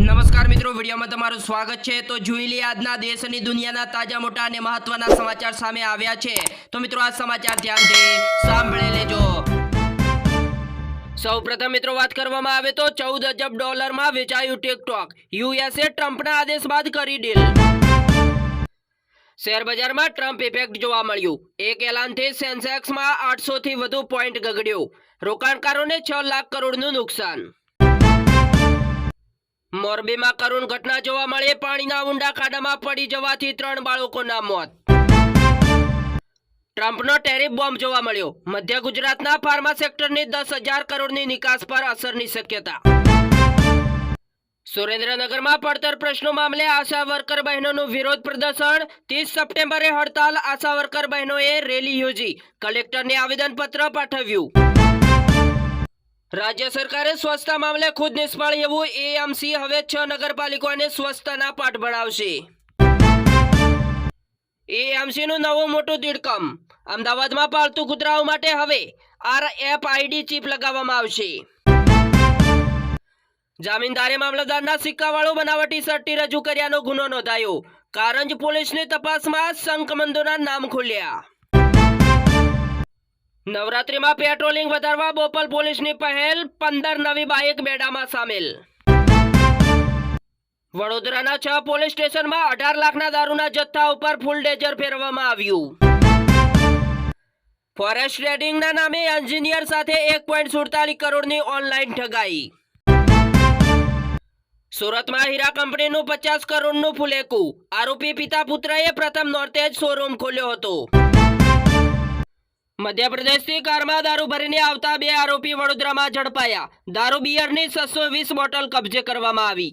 નમસ્કાર મિત્રો, વિડીયોમાં તમારું સ્વાગત છે. તો જોઈ લઈએ આજના દેશ અને દુનિયાના તાજા મોટા અને મહત્વના સમાચાર સામે આવ્યા છે. તો મિત્રો, આ સમાચાર ધ્યાનથી સાંભળી લેજો. સૌપ્રથમ મિત્રો, વાત કરવામાં આવે તો ચૌદ અજબ ડોલરમાં વેચાયું ટિકટોક. યુએસએ ટ્રમ્પના આદેશ બાદ કરી ડીલ. શેર બજારમાં ટ્રમ્પ ઇફેક્ટ જોવા મળ્યું. એક એલાનથી સેન્સેક્સમાં આઠસોથી વધુ પોઈન્ટ ગગડ્યું. રોકાણકારોને છ લાખ કરોડનું નુકસાન. મોરબીમાં કરુણ ઘટના જોવા મળી, પાણીના ઊંડા ખાડામાં પડી જવાથી ત્રણ બાળકોના મોત. ટ્રમ્પનો ટેરિફ બોમ્બ જોવા મળ્યો. મધ્ય ગુજરાતના ફાર્મા સેક્ટરની દસ હજાર કરોડની નિકાસ પર અસરની શક્યતા. સુરેન્દ્રનગરમાં પડતર પ્રશ્નો મામલે આશા વર્કર બહેનોનું વિરોધ પ્રદર્શન. ત્રીસ સપ્ટેમ્બરે હડતાલ આશા વર્કર બહેનોએ રેલી યોજી. કલેક્ટરને આવેદનપત્ર પાઠવ્યું. રાજ્ય સરકારે સ્વચ્છતા મામલે ખુદ નિષ્ફળ એવું એએમસી હવે છ નગરપાલિકાઓને સ્વચ્છતાના પાઠ ભણાવશે. એએમસી નું નવું મોટું દીડકમ અમદાવાદમાં પાલતુ કૂતરાઓ માટે હવે આર એફ આઈડી ચીપ લગાવવામાં આવશે. જામીનદારે મામલતદારના સિક્કાવાળો બનાવટી સટ્ટી રજૂ કર્યાનો ગુનો નોંધાયો. કારંજ પોલીસની તપાસમાં શંકમંદોના નામ ખુલ્યા. નવરાત્રીમાં પેટ્રોલિંગ વધારવા બોપલ પોલીસની પહેલ પંદર નવી બાઇક બેડામાં સામેલ. વડોદરાના છ પોલીસ સ્ટેશનમાં અઢાર લાખના દારૂના જથ્થા ઉપર ફૂલ ડેજર ફેરવવામાં આવ્યું. ફોરેસ્ટ ટ્રેડિંગના નામે એન્જિનિયર સાથે એક પોઈન્ટ સુડતાલીસ કરોડની ઓનલાઈન ઠગાઈ. સુરતમાં હીરા કંપનીનું પચાસ કરોડનું ફુલેકું. આરોપી પિતા પુત્રએ પ્રથમ નોર્તેજ શોરૂમ ખોલ્યો હતો. મધ્યપ્રદેશથી કારમાં દારૂ ભરીને આવતા બે આરોપી વડોદરામાં ઝડપાયા. દારૂ બિયરની છસો વીસ બોટલ કબજે કરવામાં આવી.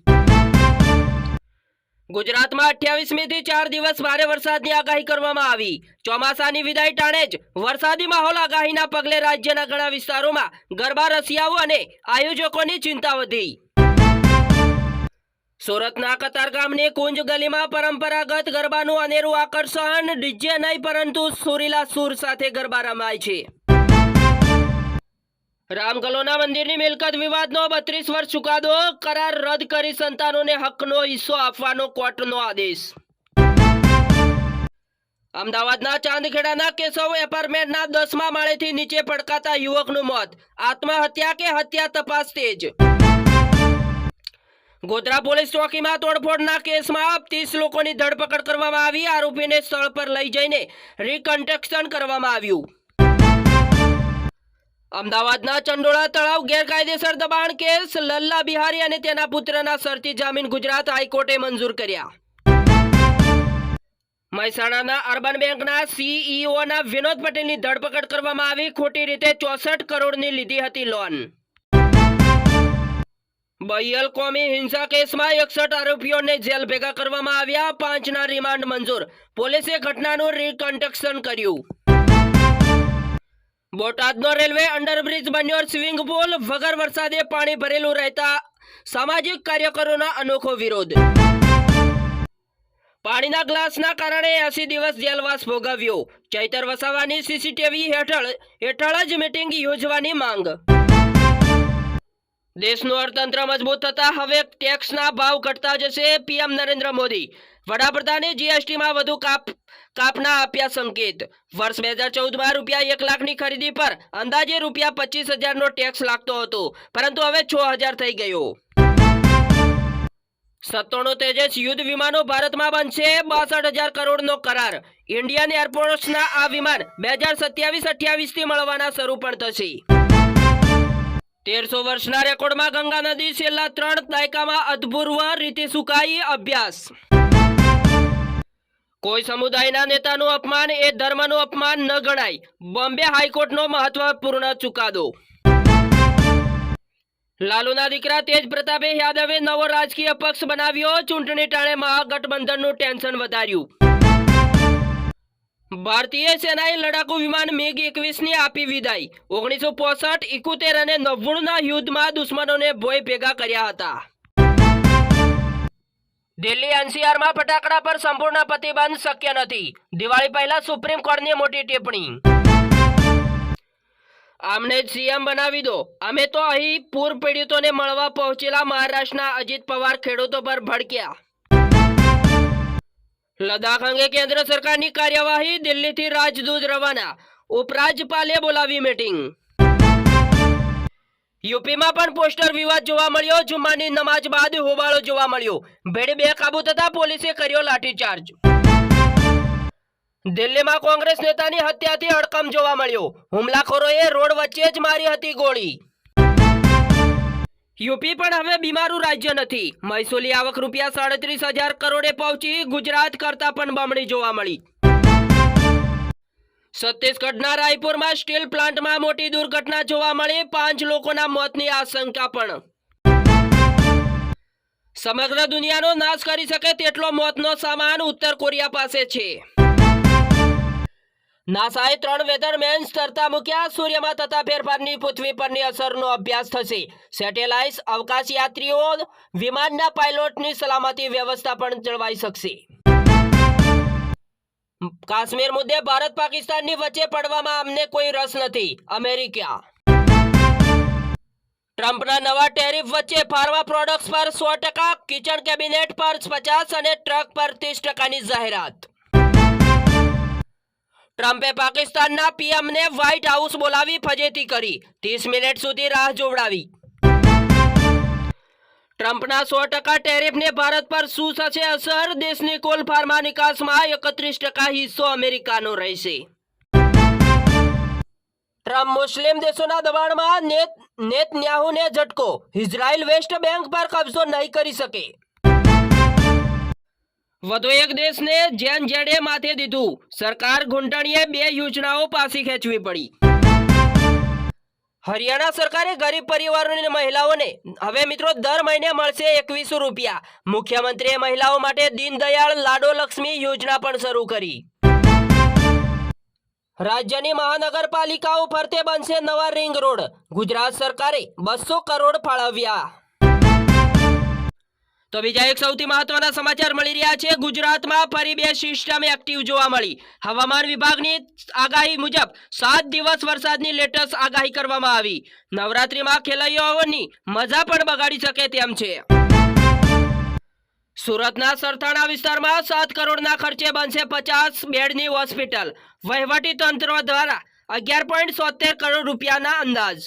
ગુજરાતમાં અઠ્યાવીસમી થી ચાર દિવસ ભારે વરસાદની આગાહી કરવામાં આવી. ચોમાસાની વિદાય ટાણે જ વરસાદી માહોલ આગાહીના પગલે રાજ્યના ઘણા વિસ્તારોમાં ગરબા, રસિયાઓ અને આયોજકોની ચિંતા વધી. સુરતના કતારગામની કુંજ ગલીમાં પરંપરાગત ગરબાનું અનેરું આકર્ષણ. ડીજે નહીં, પરંતુ સુરીલા સુર સાથે ગરબા રમાય છે. રામગલોના મંદિરની મિલકત વિવાદનો બત્રીસ વર્ષ ચુકાદો. કરાર રદ કરી સંતાનોને હકનો હિસ્સો આપવાનો કોર્ટનો આદેશ. અમદાવાદના ચાંદખેડાના કેશવ એપાર્ટમેન્ટના દસમા માળેથી નીચે પડકાતા યુવકનું મોત. આત્મહત્યા કે હત્યા તપાસ તેજ? ગોધરા પોલીસ ચોકીમાં તોડફોડના કેસમાં ત્રીસ લોકોની ધરપકડ કરવામાં આવી. આરોપીને સ્થળ પર લઈ જઈને રિકન્સ્ટ્રક્શન કરવામાં આવ્યું. અમદાવાદના ચંડોળા તળાવ ગેરકાયદેસર દબાણ કેસ, લલ્લા બિહારી અને તેના પુત્રના શરતી જામીન ગુજરાત હાઈકોર્ટે મંજૂર કર્યા. મહેસાણાના અર્બન બેંકના સીઈઓના વિનોદ પટેલની ધરપકડ કરવામાં આવી. ખોટી રીતે ચોસઠ કરોડની લીધી હતી લોન બૈયલ કોમી હિંસા કેસમાં એકસઠ આરોપીઓને જેલ ભેગા કરવામાં આવ્યા, પાંચના રિમાન્ડ મંજૂર. પોલીસે ઘટનાનું રિકન્સ્ટ્રક્શન કર્યું. બોટાદનો રેલવે અંડરબ્રિજ બન્યો સ્વિમિંગ પુલ. વગર વરસાદે પાણી ભરેલું રહેતા સામાજિક કાર્યકરોનો અનોખો વિરોધ. પાણીના ગ્લાસના કારણે એસી દિવસ જેલવાસ ભોગવ્યો. ચૈતર વસાવાની સીસીટીવી હેઠળ હેઠળ જ મીટિંગ યોજવાની માંગ. દેશનું અર્થતંત્ર મજબૂત થતા હવે ટેક્સના ભાવ ઘટતા જશે, પીએમ નરેન્દ્ર મોદી. વડાપ્રધાને જીએસટીમાં વધુ કાપ, કાપના આપ્યા સંકેત. વર્ષ બે હજાર ચૌદમાં રૂપિયા એક લાખની ખરીદી પર અંદાજે રૂપિયા પચીસ હજારનો ટેક્સ લાગતો હતો, પરંતુ હવે છ હજાર થઈ ગયો. સત્તાણું તેજસ યુદ્ધ વિમાનો ભારતમાં બનશે, બાસઠ હજાર કરોડનો કરાર. ઇન્ડિયન એરફોર્સના આ વિમાન બે હજાર સત્યાવીસ અઠ્યાવીસથી મળવાના શરૂ પણ થશે. તેરસો વર્ષના રેકોર્ડમાં ગંગા નદી છેલ્લા ત્રણ દાયકામાં અદભૂર્વ રીતે સુકાઈ અભ્યાસ. કોઈ સમુદાયના નેતાનું અપમાન એ ધર્મનું અપમાન ન ગણાય. બોમ્બે હાઈકોર્ટનો મહત્વપૂર્ણ ચુકાદો. લાલુના દીકરા તેજ પ્રતાપે યાદવે નવો રાજકીય પક્ષ બનાવ્યો. ચૂંટણી ટાણે મહાગઠબંધનનું ટેન્શન વધાર્યું. ભારતીય સેનાએ લડાકુ વિમાન મેઘ એકવીસની આપી વિદાય. ઓગણીસો પોસઠ ઇકોતેર અને નવ્વાણુંના યુદ્ધમાં દુશ્મનોને ભોય ભેગા કર્યા હતા. દિલ્હી એનસીઆરમાં ફટાકડા પર સંપૂર્ણ પ્રતિબંધ શક્ય નથી. દિવાળી પહેલા સુપ્રીમ કોર્ટની મોટી ટિપ્પણી. આમને સીએમ બનાવી દો. અમે તો અહીં પૂર પીડિતોને મળવા પહોંચેલા મહારાષ્ટ્રના અજીત પવાર ખેડૂતો પર ભડક્યા. લદાખ અંગે કેન્દ્ર સરકારની કાર્યવાહી દિલ્હીથી રાજદૂત રવાના. ઉપરાજ્યપાલે બોલાવી મીટિંગ. યુપીમાં પણ પોસ્ટર વિવાદ જોવા મળ્યો. જુમ્માની નમાજ બાદ હોબાળો જોવા મળ્યો. ભેડ બે કાબુ થતા પોલીસે કર્યો લાઠીચાર્જ. દિલ્હીમાં કોંગ્રેસ નેતાની હત્યાથી હડકમ જોવા મળ્યો. હુમલાખોરોએ રોડ વચ્ચે જ મારી હતી ગોળી. યુપી પણ હવે બીમારું રાજ્ય નથી. મહેસૂલી આવક રૂપિયા સાડત્રીસ હજાર કરોડે પહોંચી ગુજરાત કરતા પણ બમણી જોવા મળી. છત્તીસગઢના રાયપુરમાં સ્ટીલ પ્લાન્ટમાં મોટી દુર્ઘટના જોવા મળી, પાંચ લોકોના મોતની આશંકા પણ. સમગ્ર દુનિયાનો નાશ કરી શકે તેટલો મોતનો સામાન ઉત્તર કોરિયા પાસે છે. નાસાએ ત્રણ વેધરમેન તરતા મૂક્યા. સૂર્યમાં થતા ફેરફારની પૃથ્વી પરની અસરનો અભ્યાસ થશે. સેટેલાઇટ અવકાશ યાત્રીઓ, વિમાનના પાયલોટની સલામતી વ્યવસ્થા પણ જળવાઈ શકશે. કાશ્મીર મુદ્દે ભારત પાકિસ્તાનની વચ્ચે પડવામાં અમને કોઈ રસ નથી. અમેરિકા. ટ્રમ્પના નવા ટેરિફ વચ્ચે ફાર્મા પ્રોડક્ટ્સ પર સો ટકા, કિચન કેબિનેટ પર પચાસ અને ટ્રક પર ત્રીસ ટકાની જાહેરાત. ટ્રમ્પે પાકિસ્તાનના પીએમને વ્હાઇટ હાઉસ બોલાવી ફજેતી કરી. ત્રીસ મિનિટ સુધી રાહ જોવડાવી. ટ્રમ્પના સો ટકા ટેરિફને ભારત પર શું થશે અસર? દેશની કુલ ફાર્મા નિકાસમાં એકત્રીસ ટકા હિસ્સો અમેરિકાનો રહેશે. ટ્રમ્પ મુસ્લિમ દેશોના દબાણમાં નેત, નેતન્યાહુને ઝટકો. ઇઝરાયલ વેસ્ટ બેંક પર કબજો નહીં કરી શકે. વધુ એક દેશને જેન જેડે માથે દીધું. સરકાર ઘૂંટણીએ બે યોજનાઓ પાછી ખેંચવી પડી. હરિયાણા સરકારે ગરીબ પરિવારોની મહિલાઓને, હવે મિત્રો દર મહિને મળશે એકવીસો રૂપિયા. મુખ્યમંત્રીએ મહિલાઓ માટે દીનદયાળ લાડો લક્ષ્મી યોજના પણ શરૂ કરી. રાજ્યની મહાનગરપાલિકાઓ ફરતે બનશે નવા રિંગ રોડ. ગુજરાત સરકારે બસો કરોડ ફાળવ્યા. તો બીજા એક સૌથી મહત્વના સમાચાર મળી રહ્યા છે. ગુજરાતમાં ફરી બે સિસ્ટમ એક્ટિવ જોવા મળી. હવામાન વિભાગની આગાહી મુજબ સાત દિવસ વરસાદની લેટેસ્ટ આગાહી કરવામાં આવી. નવરાત્રીમાં ખેલૈયાઓની મજા પણ બગાડી શકે તેમ છે. સુરતના સરથાણા વિસ્તારમાં સાત કરોડના ખર્ચે બનશે પચાસ બેડની હોસ્પિટલ. વહીવટી તંત્ર દ્વારા અગિયાર પોઈન્ટ કરોડ રૂપિયાના અંદાજ.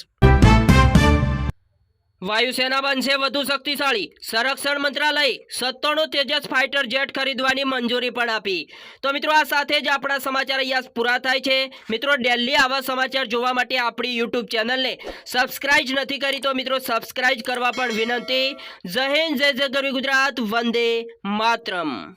વાયુસેના બનશે વધુ શક્તિશાળી. સંરક્ષણ મંત્રાલય સત્તાણું તેજસ ફાઇટર જેટ ખરીદવાની મંજૂરી પણ આપી. તો મિત્રો, આ સાથે જ આપણા સમાચાર અહીંયા પૂરા થાય છે. મિત્રો, ડેલી આવા સમાચાર જોવા માટે આપણી યુટ્યુબ ચેનલને સબસ્ક્રાઇબ નથી કરી તો મિત્રો, સબસ્ક્રાઇબ કરવા પણ વિનંતી. જય હિન્દ, જય જય ગુજરાત. વંદે માતરમ.